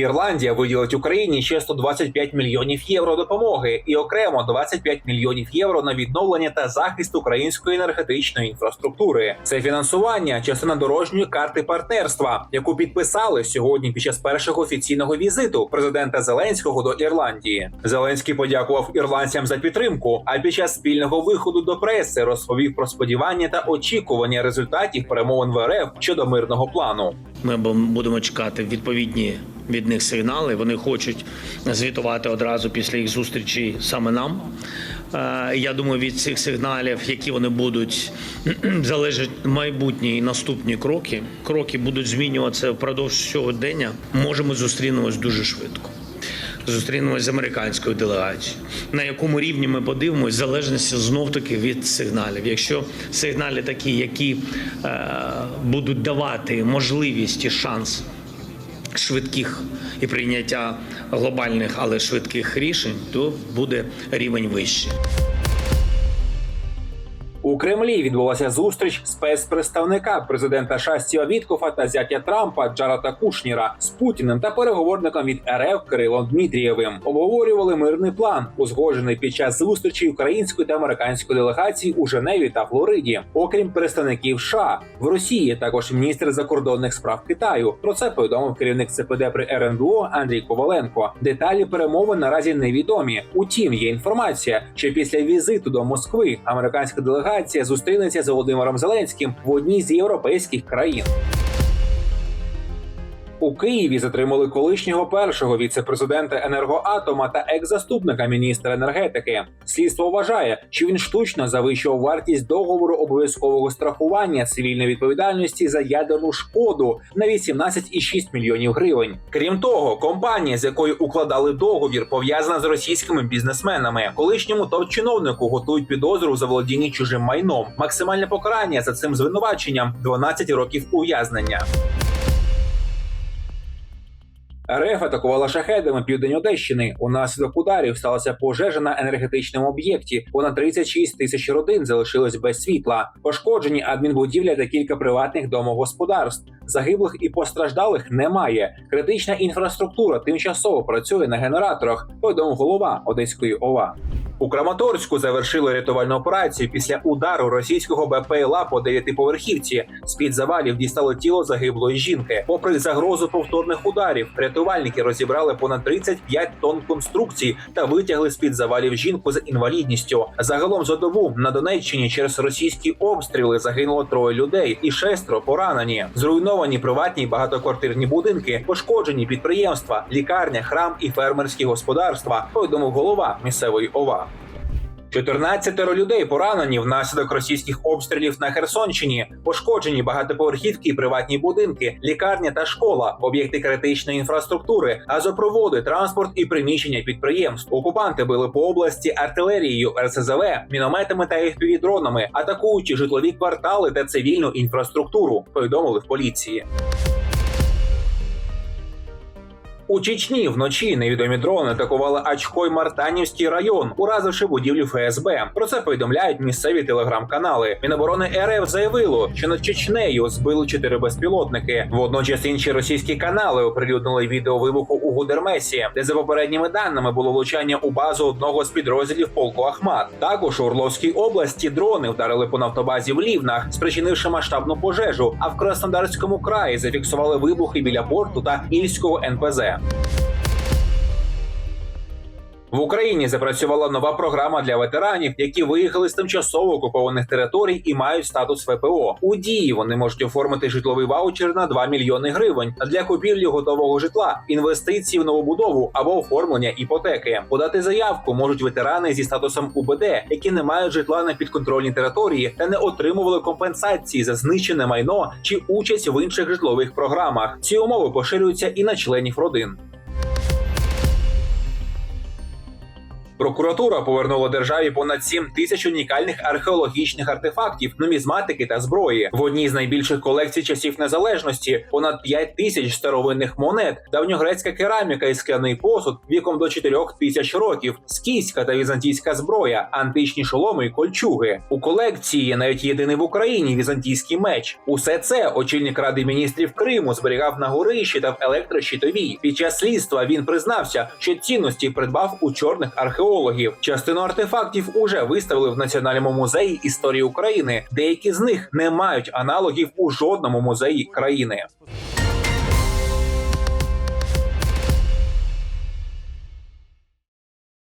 Ірландія виділить Україні ще 125 мільйонів євро допомоги і окремо 25 мільйонів євро на відновлення та захист української енергетичної інфраструктури. Це фінансування частина дорожньої карти партнерства, яку підписали сьогодні під час першого офіційного візиту президента Зеленського до Ірландії. Зеленський подякував ірландцям за підтримку. А під час спільного виходу до преси розповів про сподівання та очікування результатів перемовин в РФ щодо мирного плану. Ми бу- будемо чекати відповідні від них сигнали. Вони хочуть звітувати одразу після їх зустрічі саме нам. Е, Я думаю, від цих сигналів, які вони будуть, залежать майбутні і наступні кроки. Кроки будуть змінюватися впродовж сьогодення. Може, ми зустрінемось дуже швидко. Зустрінемось з американською делегацією. На якому рівні ми подивимось, залежності знов таки від сигналів. Якщо сигнали такі, які е, будуть давати можливість і шанс швидких і прийняття глобальних, але швидких рішень, то буде рівень вищий. У Кремлі відбулася зустріч спецпредставника президента Шастіва Віткофа та зятя Трампа Джарата Кушніра з Путіним та переговорником від РФ Кирилом Дмитрієвим. Обговорювали мирний план, узгоджений під час зустрічі української та американської делегацій у Женеві та Флориді. Окрім представників США в Росії, також міністр закордонних справ Китаю. Про це повідомив керівник ЦПД при РНБО Андрій Коваленко. Деталі перемовин наразі невідомі. Утім, є інформація, що після візиту до Москви американська делегація зустрінеться з Володимиром Зеленським в одній з європейських країн. У Києві затримали колишнього першого віце-президента енергоатома та екс-заступника міністра енергетики. Слідство вважає, що він штучно завищував вартість договору обов'язкового страхування цивільної відповідальності за ядерну шкоду на 18,6 мільйонів гривень. Крім того, компанія, з якою укладали договір, пов'язана з російськими бізнесменами. Колишньому топ-чиновнику готують підозру за володіння чужим майном. Максимальне покарання за цим звинуваченням 12 років ув'язнення. РФ атакувала шахедами південь Одещини. Унаслідок ударів сталася пожежа на енергетичному об'єкті. Понад 36 тисяч родин залишилось без світла. Пошкоджені адмінбудівля та кілька приватних домогосподарств. Загиблих і постраждалих немає. Критична інфраструктура тимчасово працює на генераторах. Повідомив голова Одеської ОВА. У Краматорську завершили рятувальну операцію після удару російського БПЛА по дев'ятиповерхівці. З під завалів дістали тіло загиблої жінки. Попри загрозу повторних ударів, рятувальники розібрали понад 35 тонн конструкцій та витягли з під завалів жінку з інвалідністю. Загалом за добу на Донеччині через російські обстріли загинуло троє людей і шестеро поранені. Зруйновані приватні багатоквартирні будинки, пошкоджені підприємства, лікарня, храм і фермерські господарства. Повідомив голова місцевої ОВА. 14 людей поранені внаслідок російських обстрілів на Херсонщині, пошкоджені багатоповерхівки приватні будинки, лікарня та школа, об'єкти критичної інфраструктури, газопроводи, транспорт і приміщення підприємств. Окупанти били по області артилерією, РСЗВ, мінометами та FPV-дронами, атакуючи житлові квартали та цивільну інфраструктуру. Повідомили в поліції. У Чечні вночі невідомі дрони атакували Ачхой Мартанівський район, уразивши будівлю ФСБ. Про це повідомляють місцеві телеграм-канали. Міноборони РФ заявило, що над Чечнею збили чотири безпілотники. Водночас інші російські канали оприлюднили відео вибуху у Гудермесі, де за попередніми даними було влучання у базу одного з підрозділів полку Ахмат. Також у Орловській області дрони вдарили по нафтобазі в Лівнах, спричинивши масштабну пожежу. А в Краснодарському краї зафіксували вибухи біля порту та Ільського НПЗ. that. В Україні запрацювала нова програма для ветеранів, які виїхали з тимчасово окупованих територій і мають статус ВПО. У дії вони можуть оформити житловий ваучер на 2 мільйони гривень для купівлі готового житла, інвестиції в новобудову або оформлення іпотеки. Подати заявку можуть ветерани зі статусом УБД, які не мають житла на підконтрольній території та не отримували компенсації за знищене майно чи участь в інших житлових програмах. Ці умови поширюються і на членів родин. Прокуратура повернула державі понад 7 тисяч унікальних археологічних артефактів, нумізматики та зброї. В одній з найбільших колекцій часів незалежності понад 5 тисяч старовинних монет, давньогрецька кераміка і скляний посуд віком до 4 тисяч років, скіська та візантійська зброя, античні шоломи і кольчуги. У колекції є навіть єдиний в Україні візантійський меч. Усе це очільник ради міністрів Криму зберігав на горищі та в електрощитовій. Під час слідства він признався, що цінності придбав у чорних археологів. Частину артефактів уже виставили в Національному музеї історії України. Деякі з них не мають аналогів у жодному музеї країни.